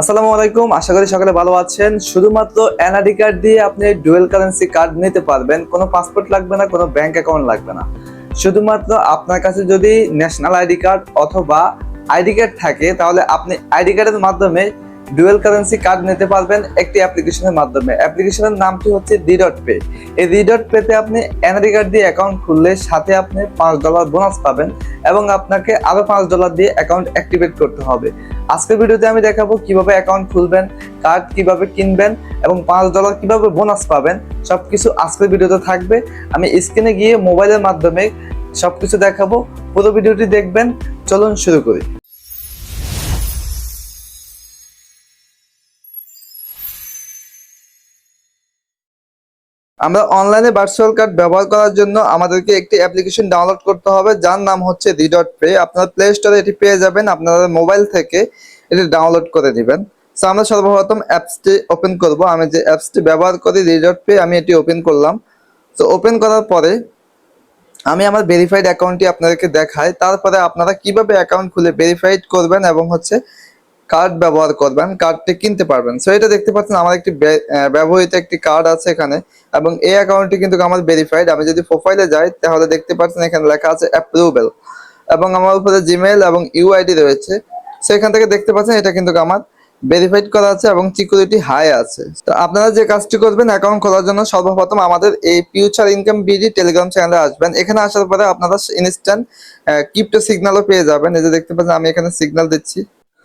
আসসালামু আলাইকুম, আশা করি সকালে ভালো আছেন। শুধুমাত্র এনআইডি কার্ড দিয়ে আপনি ডুয়েল কারেন্সি কার্ড নিতে পারবেন। কোনো পাসপোর্ট লাগবে না, কোনো ব্যাংক অ্যাকাউন্ট লাগবে না। শুধুমাত্র আপনার কাছে যদি ন্যাশনাল আইডি কার্ড অথবা আইডি কার্ড থাকে, তাহলে আপনি আইডি কার্ডের মাধ্যমে ডুয়েল কারেন্সি কার্ড নিতে পারবেন একটি অ্যাপ্লিকেশনের মাধ্যমে। অ্যাপ্লিকেশনের নামটি হচ্ছে ডি ডট পে এই ডি ডট পেতে আপনি এনআইডি কার্ড দিয়ে অ্যাকাউন্ট খুললে সাথে আপনি পাঁচ ডলার বোনাস পাবেন এবং আপনাকে আরও পাঁচ ডলার দিয়ে অ্যাকাউন্ট অ্যাক্টিভেট করতে হবে। আজকের ভিডিওতে আমি দেখাবো কীভাবে অ্যাকাউন্ট খুলবেন, কার্ড কীভাবে কিনবেন এবং পাঁচ ডলার কীভাবে বোনাস পাবেন সব কিছু আজকের ভিডিওতে থাকবে। আমি স্ক্রিনে গিয়ে মোবাইলের মাধ্যমে সব কিছু দেখাবো। পুরো ভিডিওটি দেখবেন। চলুন শুরু করি। আমরা অনলাইনে ভার্চুয়াল কার্ড ব্যবহার করার জন্য আমাদেরকে একটি অ্যাপ্লিকেশন ডাউনলোড করতে হবে, যার নাম হচ্ছে দি ডট পে আপনারা প্লে স্টোরে এটি পেয়ে যাবেন, আপনারা মোবাইল থেকে এটি ডাউনলোড করে দিবেন সো আমরা সর্বপ্রথম অ্যাপসটি ওপেন করব। আমি যে অ্যাপসটি ব্যবহার করি দি ডট পে আমি এটি ওপেন করলাম। তো ওপেন করার পরে আমি আমার ভেরিফাইড অ্যাকাউন্টটি আপনাদেরকে দেখাই। তারপরে আপনারা কীভাবে অ্যাকাউন্ট খুলে ভেরিফাইড করবেন এবং হচ্ছে কার্ড ব্যবহার করবেন কার্ডটি কিনতে পারবেন। সো এটা দেখতে পাচ্ছেন আমার একটি ব্যবহৃত একটি কার্ড আছে এখানে এবং এই অ্যাকাউন্টটি কিন্তু আমার ভেরিফাইড আমি যদি প্রোফাইলে যাই, তাহলে দেখতে পাচ্ছেন এখানে লেখা আছে অ্যাপ্রুভেল এবং আমার উপরে জিমেইল এবং ইউআইডি রয়েছে। সেখান থেকে দেখতে পাচ্ছেন এটা কিন্তু আমার ভেরিফাইড করা আছে এবং সিকিউরিটি হাই আছে। তো আপনারা যে কাজটি করবেন অ্যাকাউন্ট খোলার জন্য সর্বপ্রথম আমাদের এই ফিউচার ইনকাম বিডি টেলিগ্রাম চ্যানেলে আসবেন। এখানে আসার পরে আপনারা ইনস্ট্যান্ট ক্রিপ্টো সিগন্যালও পেয়ে যাবেন। এই যে দেখতে পাচ্ছেন আমি এখানে সিগন্যাল দিচ্ছি।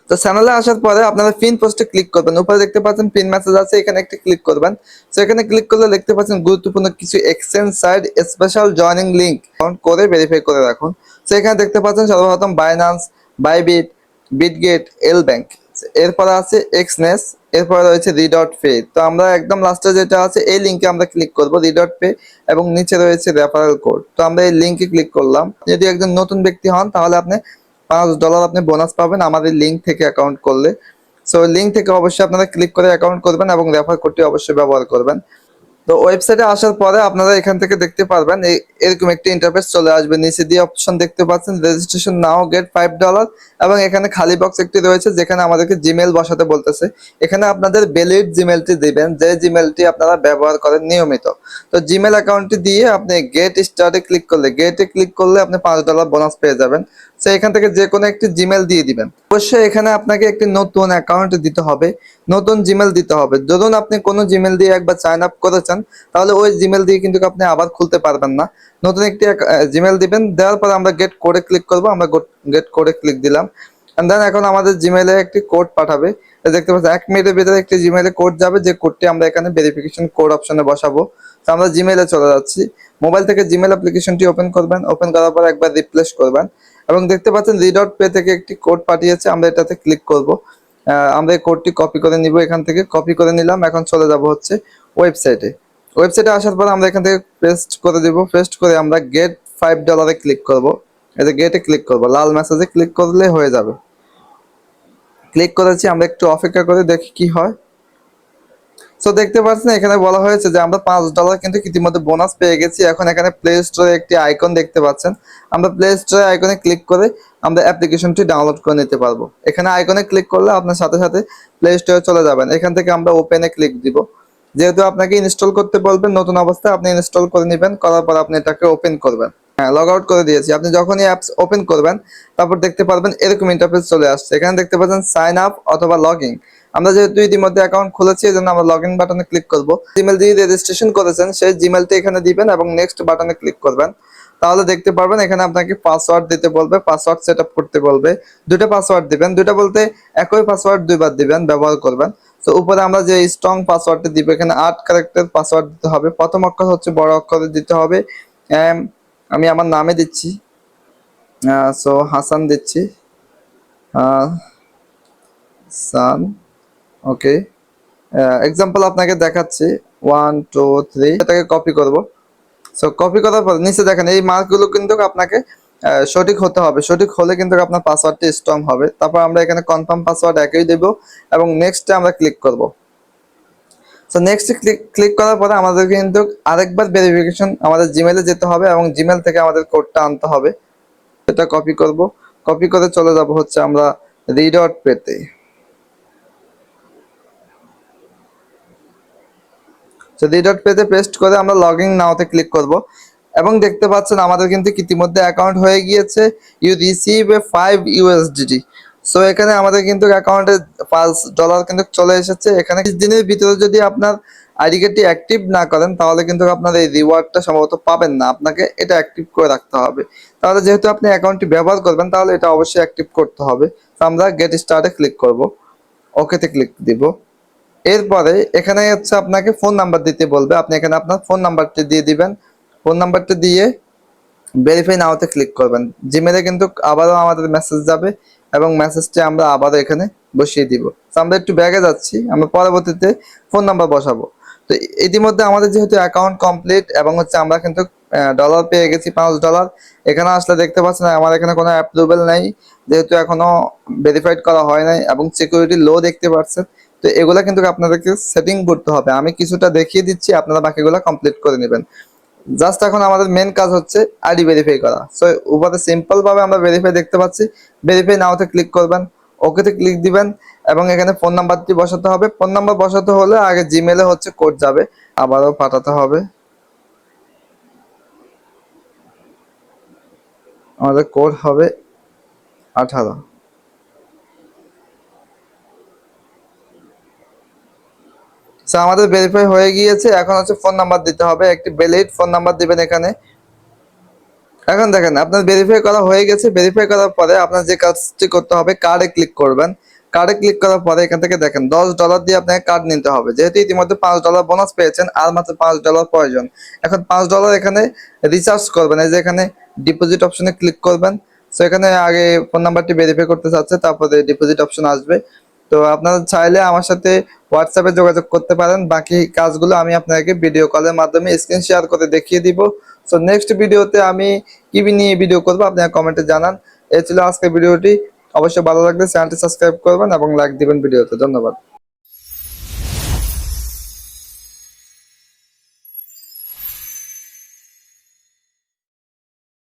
তো চ্যানেলে আসার পরে আপনারা পিন পোস্টে ক্লিক করবেন। উপরে দেখতে পাচ্ছেন পিন মেসেজ আছে, এখানে একটি ক্লিক করবেন। তো এখানে ক্লিক করলে দেখতে পাচ্ছেন গুরুত্বপূর্ণ কিছু exchange side special joining link করে ভেরিফাই করে রাখুন। তো এখানে দেখতে পাচ্ছেন সর্বপ্রথম Binance Bybit Bitget L bank এরপরে আছে এক্সনেস এরপরে রয়েছে রিডট পে তো আমরা একদম লাস্টে যেটা আছে, এই লিংকে আমরা ক্লিক করব রিডট পে এবং নিচে রয়েছে রেফারেল কোড তো আমরা এই লিংকে ক্লিক করলাম। যদি একজন নতুন ব্যক্তি হন, তাহলে আপনি পাঁচ ডলার আপনি বোনাস পাবেন আমাদের লিঙ্ক থেকে অ্যাকাউন্ট করলে। সো লিঙ্ক থেকে অবশ্যই আপনারা ক্লিক করে অ্যাকাউন্ট করবেন এবং রেফার কোডটি অবশ্যই ব্যবহার করবেন। তো ওয়েবসাইটে আসার পরে আপনারা এখান থেকে দেখতে পারবেন এরকম একটি ইন্টারফেস চলে আসবে। নিচে দিয়ে অপশন দেখতে পাচ্ছেন registration now get five dollar এবং এখানে খালি বক্স একটি রয়েছে, যেখানে আমাদেরকে জিমেল বসাতে বলতেছে। এখানে আপনাদের ভ্যালিড জিমেলটি দিবেন, যে জিমেলটি আপনারা ব্যবহার করেন নিয়মিত। তো জিমেল অ্যাকাউন্টটি দিয়ে আপনি গেট স্টার্টে ক্লিক করলে গেটে ক্লিক করলে আপনি পাঁচ ডলার বোনাস পেয়ে যাবেন। তো এখান থেকে যে কোনো একটি জিমেল দিয়ে দিবেন। অবশ্যই এখানে আপনাকে একটি নতুন অ্যাকাউন্ট দিতে হবে। নতুন জিমেল দিতে হবে। ধরুন আপনি কোনো জিমেল দিয়ে একবার সাইন আপ করেছেন তাহলে ওই জিমেল দিয়ে কিন্তু আপনি আবার খুলতে পারবেন না। নতুন একটি জিমেল দিবেন, দেওয়ার পর আমরা গেট কোডে ক্লিক করব, আমরা গেট কোডে ক্লিক দিলাম। দেন এখন আমাদের জিমেলে একটি কোড পাঠাবে। দেখতে পাচ্ছেন, এক মিনিটের ভিতরে একটি জিমেলে কোড যাবে, যে কোডটি আমরা এখানে ভেরিফিকেশন কোড অপশনে বসাবো। তো আমরা জিমেলে চলে যাচ্ছি। মোবাইল থেকে জিমেল অ্যাপ্লিকেশনটি ওপেন করবেন ওপেন করার পর একবার রিপ্লেস করবেন। এবং দেখতে পাচ্ছেন রিডট পে থেকে একটি কোড পাঠিয়েছে, আমরা এটাতে ক্লিক করব। আমরা এই কোডটি কপি করে নিব এখান থেকে। কপি করে নিলাম, এখন চলে যাব হচ্ছে ওয়েবসাইটে ওয়েবসাইটে আসার পর আমরা এখান থেকে পেস্ট করে দিব। পেস্ট করে আমরা গেট ফাইভ ডলারে ক্লিক করব। এই যে গেটে ক্লিক করব। লাল মেসেজে ক্লিক করলে হয়ে যাবে। ক্লিক করেছি, আমরা একটু অপেক্ষা করে, দেখি কি হয়। সো দেখতে পাচ্ছেন, এখানে বলা হয়েছে যে আমরা পাঁচ ডলার কিন্তু ইতিমধ্যে বোনাস পেয়ে গেছি। এখন এখানে প্লে স্টোরে একটি আইকন দেখতে পাচ্ছেন। আমরা প্লে স্টোরে আইকনে ক্লিক করে আমরা অ্যাপ্লিকেশনটি ডাউনলোড করে নিতে পারব। এখানে আইকনে ক্লিক করলে আপনার সাথে সাথে প্লে স্টোরে চলে যাবেন। এখান থেকে আমরা ওপেনে ক্লিক দিব। যেহেতু আপনাকে ইনস্টল করতে বলবেন, নতুন অবস্থায় আপনি ইনস্টল করে নেবেন। করার পর আপনি এটাকে ওপেন করবেন। হ্যাঁ লগ আউট করে দিয়েছি। আপনি যখনই অ্যাপস ওপেন করবেন, তারপর দেখতে পারবেন এরকম ইন্টারফেস চলে আসছে। এখানে দেখতে পাচ্ছেন সাইন আপ অথবা লগইন আমরা যেহেতু ইতিমধ্যে অ্যাকাউন্ট খুলেছি এই জন্য আমরা লগ ইন বাটনে ক্লিক করব। জিমেল দিয়ে রেজিস্ট্রেশন করেছেন সেই জিমেলটি এখানে দিবেন এবং নেক্সট বাটনে ক্লিক করবেন। তাহলে দেখতে পারবেন এখানে আপনাকে পাসওয়ার্ড দিতে বলবে পাসওয়ার্ড সেট করতে বলবে। দুটো পাসওয়ার্ড দিবেন। দুটো বলতে একই পাসওয়ার্ড দুইবার দিবেন ব্যবহার করবেন। তো উপরে আমরা যে স্ট্রং পাসওয়ার্ডটি দিব এখানে আট ক্যারেক্টার পাসওয়ার্ড দিতে হবে। প্রথম অক্ষর হচ্ছে বড় অক্ষরে দিতে হবে। এম, আমি আমার নামে দিচ্ছি। সো হাসান দিচ্ছি। সান ওকে এক্সাম্পল আপনাকে দেখাচ্ছি. ওয়ান টু থ্রি এটাকে কপি করব। সো কপি করার পর নিচে দেখেন এই মার্কগুলো কিন্তু আপনাকে আহ, সঠিক হতে হবে। সঠিক হলে কিন্তু আপনার পাসওয়ার্ডটি স্ট্রং হবে। তারপর আমরা এখানে কনফার্ম পাসওয়ার্ড একই দেব এবং নেক্সটে আমরা ক্লিক করব। সো নেক্সট ক্লিক ক্লিক করার পরে আমাদের কিন্তু আরেকবার ভেরিফিকেশন আমাদের জিমেলে যেতে হবে এবং জিমেল থেকে আমাদের কোডটা আনতে হবে। এটা কপি করব। কপি করে চলে যাব হচ্ছে আমরা রিডট পেতে। তো থ্রি ডট পেতে পেস্ট করে আমরা লগ ইন নাওতে ক্লিক করব। এবং দেখতে পাচ্ছেন আমাদের কিন্তু ইতিমধ্যে অ্যাকাউন্ট হয়ে গিয়েছে। You receive a five USDT so এখানে আমাদের কিন্তু অ্যাকাউন্টে পাঁচ ডলার কিন্তু চলে এসেছে। এখানে দিনের ভিতরে যদি আপনার আইডি কার্ডটি অ্যাক্টিভ না করেন, তাহলে কিন্তু আপনার এই রিওয়ার্ডটা সম্ভবত পাবেন না। আপনাকে এটা অ্যাক্টিভ করে রাখতে হবে। তাহলে যেহেতু আপনি অ্যাকাউন্টটি ব্যবহার করবেন, তাহলে এটা অবশ্যই অ্যাক্টিভ করতে হবে। তো আমরা গেট স্টার্টে ক্লিক করব। ওকেতে ক্লিক দিব। এরপরে এখানে হচ্ছে আপনাকে ফোন নাম্বার দিতে বলবে। আপনি এখানে আপনার ফোন নাম্বারটি দিয়ে দিবেন। ফোন নাম্বারটা দিয়ে ভেরিফাই নাওতে ক্লিক করবেন। জিমেলে কিন্তু আবারও আমাদের মেসেজ যাবে এবং মেসেজটি আমরা আবারও এখানে বসিয়ে দিব। তো আমরা একটু ব্যাগে যাচ্ছি, আমরা পরবর্তীতে ফোন নাম্বার বসাবো। তো ইতিমধ্যে আমাদের যেহেতু অ্যাকাউন্ট কমপ্লিট এবং হচ্ছে আমরা কিন্তু ডলার পেয়ে গেছি, পাঁচ ডলার এখানে আসলে দেখতে পাচ্ছেন আমার এখানে কোনো অ্যাপ্রুভেল নেই। যেহেতু এখনও ভেরিফাইড করা হয় নাই এবং সিকিউরিটি লো দেখতে পাচ্ছেন তো এগুলা কিন্তু আপনাদেরকে সেটিং করতে হবে। আমি কিছুটা দেখিয়ে দিচ্ছি, আপনারা বাকিগুলো কমপ্লিট করে নেবেন। জাস্ট এখন আমাদের মেন কাজ হচ্ছে আইডি ভেরিফাই করা। সো উপরে সিম্পল ভাবে আমরা ভেরিফাই দেখতে পাচ্ছি। ভেরিফাই নাওতে ক্লিক করবেন ওকেতে ক্লিক দিবেন, এবং এখানে ফোন নাম্বারটি বসাতে হবে। ফোন নাম্বার বসাতে হলে আগে জিমেলে হচ্ছে কোড যাবে, আবারও পাঠাতে হবে। আমাদের কোড হবে আঠারো। সো আমাদের ভেরিফাই হয়ে গিয়েছে। এখন হচ্ছে ফোন নাম্বার দিতে হবে। একটি ভ্যালিড ফোন নাম্বার দিবেন এখানে। এখন দেখেন, আপনার ভেরিফাই করা হয়ে গেছে। ভেরিফাই করার পরে আপনার যে কাজটি করতে হবে কার্ডে ক্লিক করবেন। কার্ডে ক্লিক করার পরে এখান থেকে দেখেন, দশ ডলার দিয়ে আপনাকে কার্ড নিতে হবে। যেহেতু ইতিমধ্যে পাঁচ ডলার বোনাস পেয়েছেন, আর মাত্র পাঁচ ডলার প্রয়োজন। এখন পাঁচ ডলার এখানে রিচার্জ করবেন। এই যে এখানে ডিপোজিট অপশনে ক্লিক করবেন। সো এখানে আগে ফোন নাম্বারটি ভেরিফাই করতে চাচ্ছে, তারপরে ডিপোজিট অপশন আসবে। তো, আপনারা চাইলে আমার সাথে হোয়াটসঅ্যাপে যোগাযোগ করতে পারেন। বাকি কাজগুলো আমি আপনাকে ভিডিও কলের মাধ্যমে স্ক্রিন শেয়ার করে দেখিয়ে দিব। সো নেক্সট ভিডিওতে আমি কি নিয়ে ভিডিও করব আপনারা কমেন্টে জানান। এই ছিল আজকের ভিডিওটি অবশ্যই ভালো লাগলে চ্যানেলটি সাবস্ক্রাইব করবেন এবং লাইক দিবেন ভিডিওতে ধন্যবাদ।